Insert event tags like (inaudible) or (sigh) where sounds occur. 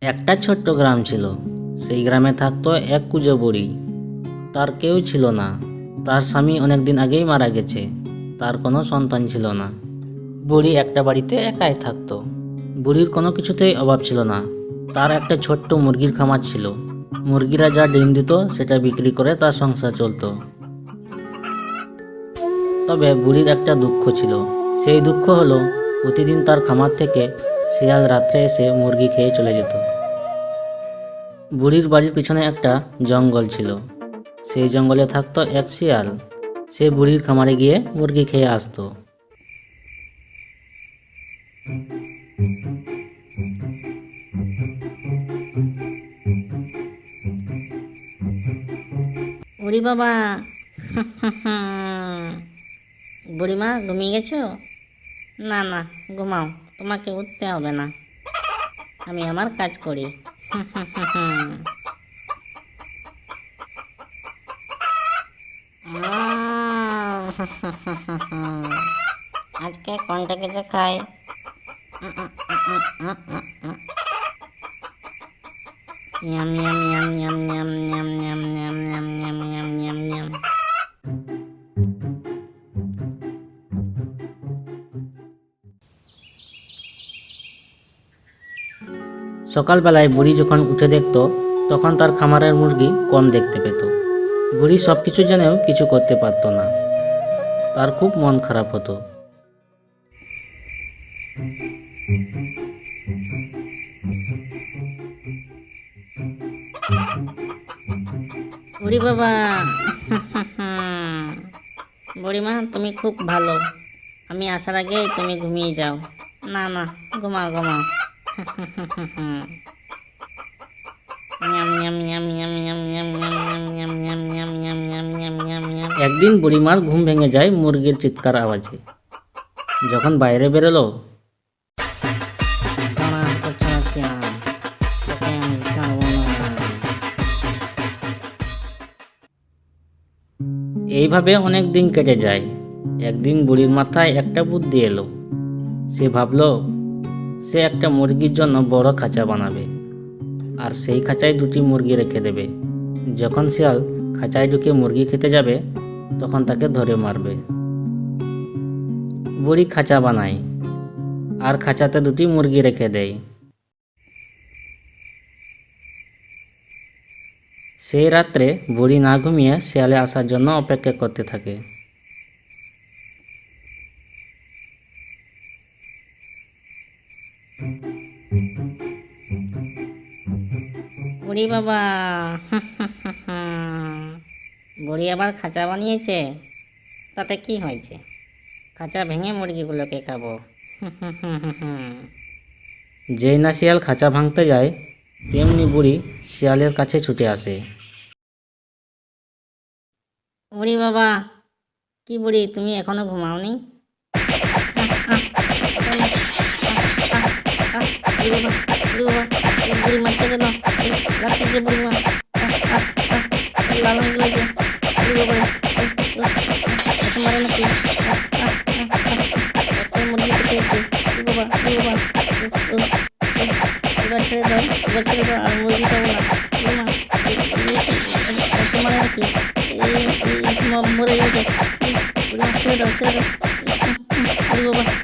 একটা ছোট্ট গ্রাম ছিল। সেই গ্রামে থাকতো এক কুজো বুড়ি। তার কেউ ছিল না। তার স্বামী অনেক দিন আগেই মারা গেছে। তার কোনো সন্তান ছিল না। বুড়ি একটা বাড়িতে একাই থাকতো। বুড়ির কোনো কিছুতেই অভাব ছিল না। তার একটা ছোট্ট মুরগির খামার ছিল। মুরগিরা যা ডিম দিত, সেটা বিক্রি করে তার সংসার চলতো। তবে বুড়ির একটা দুঃখ ছিল। সেই দুঃখ হলো, প্রতিদিন তার খামার থেকে শিয়াল রাত্রে এসে মুরগি খেয়ে চলে যেত। বুড়ির বাড়ির পিছনে একটা জঙ্গল ছিল। সেই জঙ্গলে থাকতো এক শিয়াল। সে বুড়ির খামারে গিয়ে মুরগি খেয়ে আসতো। বুড়ি বাবা। বুড়িমা ঘুমিয়ে গেছো? না না, ঘুমাও। তোমাকে উঠতে হবে না। আমি আমার কাজ করি। (laughs) আজকে কোনটা কিছু খাই? (laughs) Yum yum yum yum yum. সকালবেলায় বুড়ি যখন উঠে দেখতো, তখন তার খামারের মুরগি কম দেখতে পেত। বুড়ি সব কিছু জেনেও কিছু করতে পারতো না। তার খুব মন খারাপ হতো। বুড়ি বাবা বুড়িমা তুমি খুব ভালো। আমি আসার আগে তুমি ঘুমিয়ে যাও। না না, ঘুমাও ঘুমাও। একদিন বুড়ি মার ঘুম ভেঙে যায় মুরগির চিৎকার আওয়াজে। যখন বাইরে বেরোলো এইভাবে অনেক দিন কেটে যায়। একদিন বুড়ির মাথায় একটা বুদ্ধি এলো। সে ভাবলো সে একটা মুরগির জন্য বড় খাঁচা বানাবে আর সেই খাঁচায় দুটি মুরগি রেখে দেবে। যখন শিয়াল খাঁচায় ঢুকে মুরগি খেতে যাবে, তখন তাকে ধরে মারবে। বুড়ি খাঁচা বানায় আর খাঁচাতে দুটি মুরগি রেখে দেয়। সেই রাত্রে বুড়ি না ঘুমিয়ে শিয়ালে আসার জন্য অপেক্ষা করতে থাকে। বুড়ি বাবা। বুড়ি আবার খাঁচা বানিয়েছে? তাতে কি হয়েছে? খাঁচা ভেঙে মুরগিগুলোকে খাব। যেই না শিয়াল খাঁচা ভাঙতে যায় তেমনি বুড়ি শিয়ালের কাছে ছুটে আসে। বুড়ি বাবা কি বুড়ি তুমি এখনও ঘুমাওনি? lima lima lima tiga nol laki lima lima lalu lagi lima belas kemarin lagi mau dia kecil sih lima lima lima cerita lima cerita mau kita ulang lima kemarin lagi mau mulai udah lima cerita cerita lima